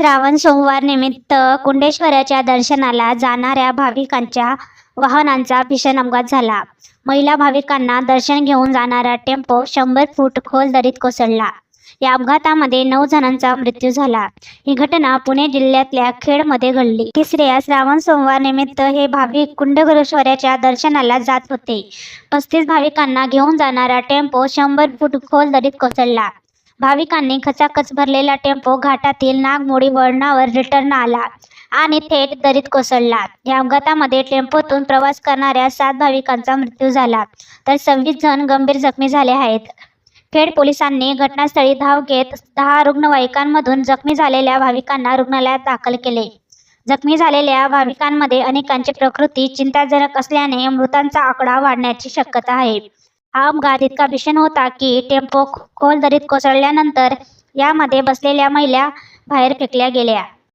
श्रावण सोमवार निमित्त कुंडेश्वराच्या दर्शनाला जाणाऱ्या भाविकांच्या वाहनांचा भीषण अपघात झाला. महिला भाविकांना दर्शन घेऊन जाणारा टेम्पो शंभर फूट खोल दरीत कोसळला. या अपघातामध्ये नऊ जणांचा मृत्यू झाला. ही घटना पुणे जिल्ह्यातल्या खेडमध्ये घडली. तिसऱ्या श्रावण सोमवार निमित्त हे भाविक कुंडगुरेश्वराच्या दर्शनाला जात होते. पस्तीस भाविकांना घेऊन जाणारा टेम्पो शंभर फूट खोल दरीत कोसळला. भाविकांनी खचाखच भरलेला टेम्पो घाटातील नागमोडी वळणावर रिटर्न आला आणि थेट दरीत कोसळला. या अपघातामध्ये टेम्पोतून प्रवास करणाऱ्या सात भाविकांचा मृत्यू झाला. तर सव्वीस जण गंभीर जखमी झाले आहेत. खेड पोलिसांनी घटनास्थळी धाव घेत दहा रुग्णवाहिकांमधून जखमी झालेल्या भाविकांना रुग्णालयात दाखल केले. जखमी झालेल्या भाविकांमध्ये अनेकांची प्रकृती चिंताजनक असल्याने मृतांचा आकडा वाढण्याची शक्यता आहे. हा अपघात इतका भीषण होता की टेम्पो खोल दरीत कोसळल्यानंतर यामध्ये बसलेल्या महिला बाहेर फेकल्या गेल्या.